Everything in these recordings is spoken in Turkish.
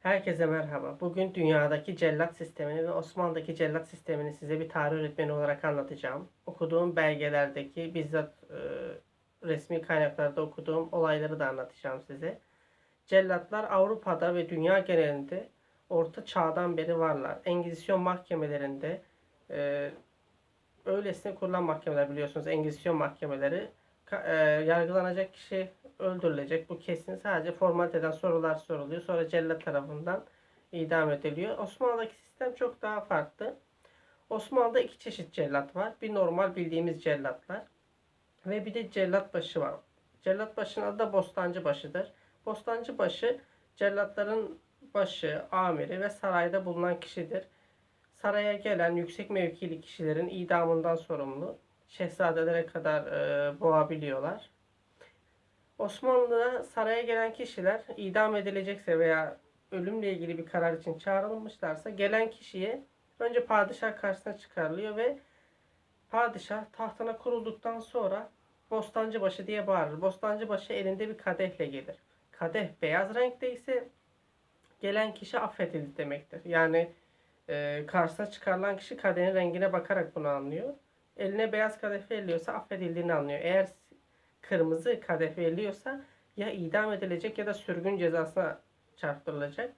Herkese merhaba. Bugün dünyadaki cellat sistemini ve Osmanlı'daki cellat sistemini size bir tarih öğretmeni olarak anlatacağım. Okuduğum belgelerdeki bizzat e, resmi kaynaklarda okuduğum olayları da anlatacağım size. Cellatlar Avrupa'da ve dünya genelinde Orta Çağ'dan beri varlar. Engizisyon mahkemelerinde e, öylesine kurulan mahkemeler biliyorsunuz. Engizisyon mahkemeleri e, yargılanacak kişi öldürülecek. Bu kesin. Sadece formaliteden sorular soruluyor. Sonra cellat tarafından idam ediliyor. Osmanlı'daki sistem çok daha farklı. Osmanlı'da iki çeşit cellat var. Bir normal bildiğimiz cellatlar ve bir de cellat başı var. Cellat başının adı da bostancı başıdır. Bostancı başı cellatların başı, amiri ve sarayda bulunan kişidir. Saraya gelen yüksek mevkili kişilerin idamından sorumlu. Şehzadelere kadar e, boğabiliyorlar. Osmanlı'da saraya gelen kişiler idam edilecekse veya ölümle ilgili bir karar için çağrılmışlarsa gelen kişiye önce padişah karşısına çıkarılıyor ve padişah tahtına kurulduktan sonra Bostancıbaşı diye bağırır. Bostancıbaşı elinde bir kadehle gelir. Kadeh beyaz renkte ise gelen kişi affedildi demektir. Yani e, karşısına çıkarılan kişi kadehin rengine bakarak bunu anlıyor. Eline beyaz kadeh veriliyorsa affedildiğini anlıyor. Eğer kırmızı kadeh veriliyorsa ya idam edilecek ya da sürgün cezasına çarptırılacak.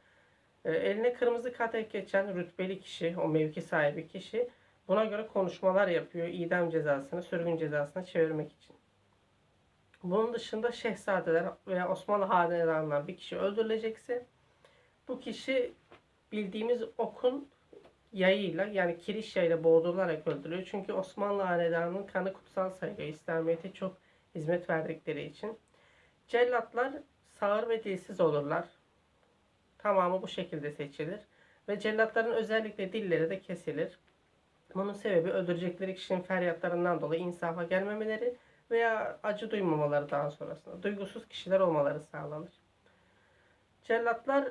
E, eline kırmızı kadeh geçen rütbeli kişi, o mevki sahibi kişi buna göre konuşmalar yapıyor idam cezasını sürgün cezasına çevirmek için. Bunun dışında şehzadeler veya Osmanlı hanedanından bir kişi öldürülecekse bu kişi bildiğimiz okun yayıyla yani kiriş yayıyla boğdurularak öldürülüyor. Çünkü Osmanlı hanedanının kanı kutsal sayılıyor. İslamiyet'e çok hizmet verdikleri için. Cellatlar sağır ve dilsiz olurlar. Tamamı bu şekilde seçilir. Ve cellatların özellikle dilleri de kesilir. Bunun sebebi öldürecekleri kişinin feryatlarından dolayı insafa gelmemeleri veya acı duymamaları daha sonrasında. Duygusuz kişiler olmaları sağlanır. Cellatlar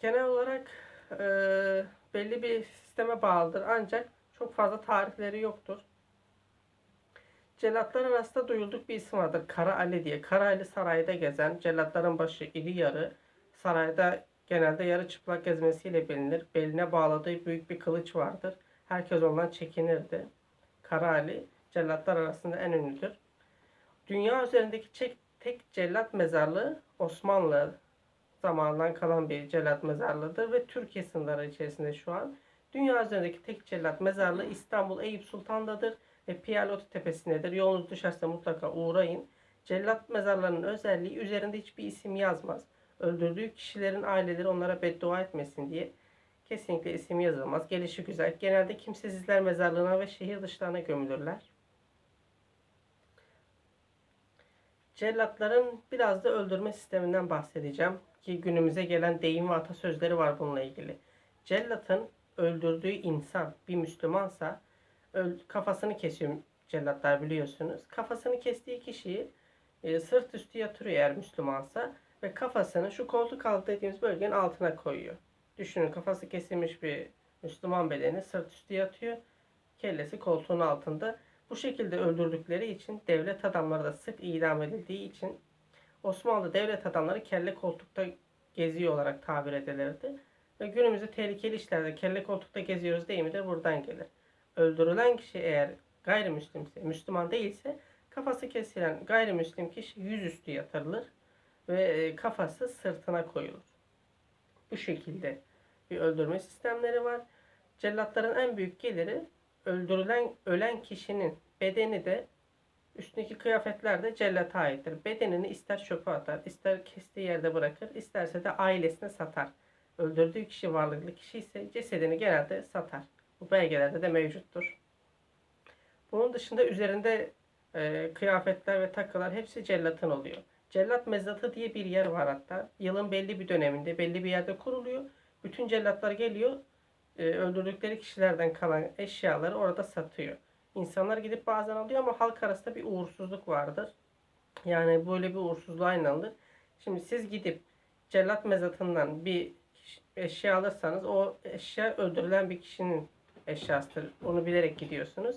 genel olarak e, belli bir sisteme bağlıdır ancak çok fazla tarihleri yoktur. Cellatlar arasında duyulduk bir isim vardır. Kara Ali diye. Kara Ali sarayda gezen, cellatların başı iri yarı, sarayda genelde yarı çıplak gezmesiyle bilinir. Beline bağladığı büyük bir kılıç vardır. Herkes ondan çekinirdi. Kara Ali cellatlar arasında en ünlüdür. Dünya üzerindeki tek, tek cellat mezarlığı Osmanlı zamanından kalan bir cellat mezarlığıdır ve Türkiye sınırları içerisinde şu an. Dünya üzerindeki tek cellat mezarlığı İstanbul Eyüp Sultan'dadır ve Piyalotu Tepesi'ndedir. Yolunuz düşerse mutlaka uğrayın. Cellat mezarlarının özelliği üzerinde hiçbir isim yazmaz. Öldürdüğü kişilerin aileleri onlara beddua etmesin diye kesinlikle isim yazılmaz. Gelişi güzel. Genelde kimsesizler mezarlığına ve şehir dışlarına gömülürler. Cellatların biraz da öldürme sisteminden bahsedeceğim. Ki günümüze gelen deyim ve atasözleri var bununla ilgili. Cellatın öldürdüğü insan bir Müslümansa kafasını kesiyor cellatlar biliyorsunuz. Kafasını kestiği kişiyi e, sırt üstü yatırıyor eğer Müslümansa ve kafasını şu koltuk altı dediğimiz bölgenin altına koyuyor. Düşünün kafası kesilmiş bir Müslüman bedeni sırt üstü yatıyor. Kellesi koltuğun altında. Bu şekilde öldürdükleri için devlet adamları da sık idam edildiği için Osmanlı devlet adamları kelle koltukta geziyor olarak tabir edilirdi. Ve günümüzde tehlikeli işlerde kelle koltukta geziyoruz deyimi de buradan gelir. Öldürülen kişi eğer gayrimüslimse, Müslüman değilse kafası kesilen gayrimüslim kişi yüzüstü yatırılır ve e, kafası sırtına koyulur. Bu şekilde bir öldürme sistemleri var. Cellatların en büyük geliri öldürülen ölen kişinin bedeni de üstündeki kıyafetler de cellata aittir. Bedenini ister çöpe atar, ister kestiği yerde bırakır, isterse de ailesine satar. Öldürdüğü kişi varlıklı kişi ise cesedini genelde satar. Bu belgelerde de mevcuttur. Bunun dışında üzerinde e, kıyafetler ve takılar hepsi cellatın oluyor. Cellat mezatı diye bir yer var hatta. Yılın belli bir döneminde belli bir yerde kuruluyor. Bütün cellatlar geliyor. e, öldürdükleri kişilerden kalan eşyaları orada satıyor. İnsanlar gidip bazen alıyor ama halk arasında bir uğursuzluk vardır. Yani böyle bir uğursuzluğa inanılır. Şimdi siz gidip cellat mezatından bir eşya alırsanız o eşya öldürülen bir kişinin eşyasıdır. Onu bilerek gidiyorsunuz.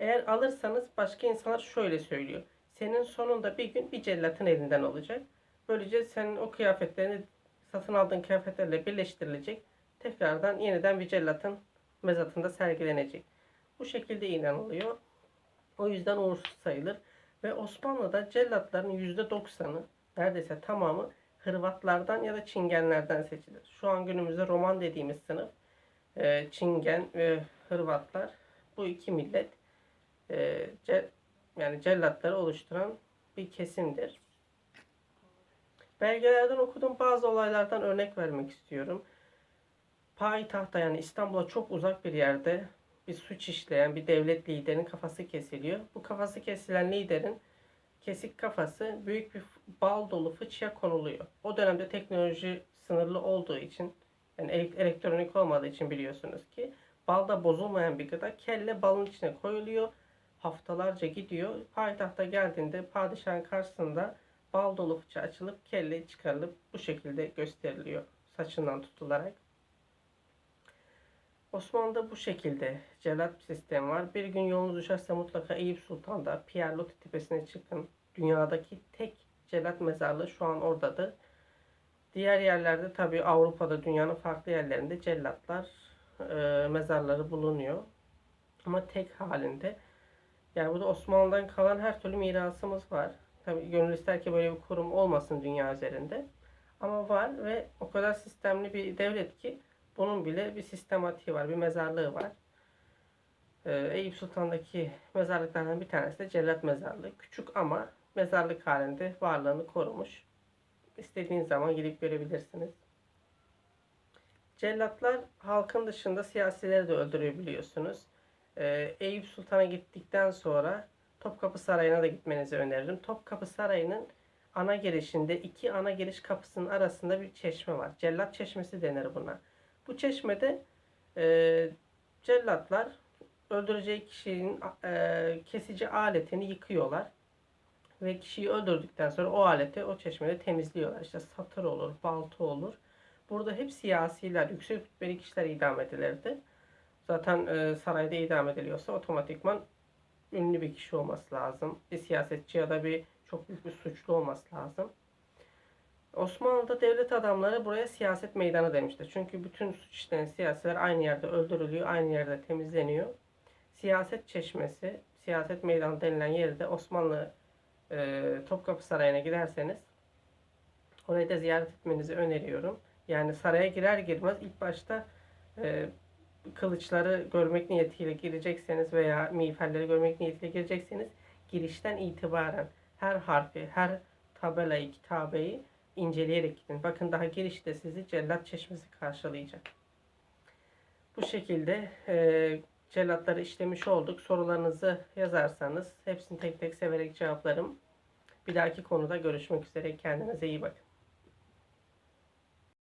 Eğer alırsanız başka insanlar şöyle söylüyor. Senin sonunda bir gün bir cellatın elinden olacak. Böylece senin o kıyafetlerini satın aldığın kıyafetlerle birleştirilecek. Tekrardan yeniden bir cellatın mezatında sergilenecek. Bu şekilde inanılıyor. O yüzden uğursuz sayılır. Ve Osmanlı'da cellatların %90'ı neredeyse tamamı Hırvatlardan ya da Çingenlerden seçilir. Şu an günümüzde Roman dediğimiz sınıf e, Çingen ve Hırvatlar bu iki millet e, yani cellatları oluşturan bir kesimdir. Belgelerden okuduğum bazı olaylardan örnek vermek istiyorum. Payitahta yani İstanbul'a çok uzak bir yerde bir suç işleyen bir devlet liderinin kafası kesiliyor. Bu kafası kesilen liderin kesik kafası büyük bir bal dolu fıçıya konuluyor. O dönemde teknoloji sınırlı olduğu için yani elek- elektronik olmadığı için biliyorsunuz ki balda bozulmayan bir gıda kelle balın içine koyuluyor. Haftalarca gidiyor. Payitahta geldiğinde padişahın karşısında bal dolu fıçı açılıp kelle çıkarılıp bu şekilde gösteriliyor saçından tutularak. Osmanlı'da bu şekilde celat bir sistem var. Bir gün yolunuz düşerse mutlaka Eyüp Sultan'da Pierre Loti tepesine çıkın. Dünyadaki tek celat mezarlığı şu an oradadır. Diğer yerlerde tabii Avrupa'da dünyanın farklı yerlerinde cellatlar e, mezarları bulunuyor. Ama tek halinde. Yani burada Osmanlı'dan kalan her türlü mirasımız var. Tabii gönül ister ki böyle bir kurum olmasın dünya üzerinde. Ama var ve o kadar sistemli bir devlet ki bunun bile bir sistematiği var, bir mezarlığı var. Ee, Eyüp Sultan'daki mezarlıklardan bir tanesi de Cellat Mezarlığı. Küçük ama mezarlık halinde varlığını korumuş. İstediğiniz zaman gidip görebilirsiniz. Cellatlar halkın dışında siyasileri de öldürüyor biliyorsunuz. Ee, Eyüp Sultan'a gittikten sonra Topkapı Sarayı'na da gitmenizi öneririm. Topkapı Sarayı'nın ana girişinde iki ana giriş kapısının arasında bir çeşme var. Cellat Çeşmesi denir buna. Bu çeşmede e, cellatlar öldüreceği kişinin e, kesici aletini yıkıyorlar. Ve kişiyi öldürdükten sonra o aleti o çeşmede temizliyorlar. İşte satır olur, balta olur. Burada hep siyasiler, yüksek rütbeli kişiler idam edilirdi. Zaten e, sarayda idam ediliyorsa otomatikman ünlü bir kişi olması lazım. Bir siyasetçi ya da bir çok büyük bir suçlu olması lazım. Osmanlı'da devlet adamları buraya siyaset meydanı demiştir. Çünkü bütün suç işleyen siyasiler aynı yerde öldürülüyor, aynı yerde temizleniyor. Siyaset çeşmesi, siyaset meydanı denilen yerde Osmanlı e, Topkapı Sarayı'na giderseniz orayı da ziyaret etmenizi öneriyorum. Yani saraya girer girmez ilk başta e, kılıçları görmek niyetiyle girecekseniz veya miğferleri görmek niyetiyle girecekseniz girişten itibaren her harfi, her tabelayı, kitabeyi inceleyerek gidin. Bakın daha girişte sizi Cellat Çeşmesi karşılayacak. Bu şekilde e, cellatları işlemiş olduk. Sorularınızı yazarsanız hepsini tek tek severek cevaplarım. Bir dahaki konuda görüşmek üzere. Kendinize iyi bakın.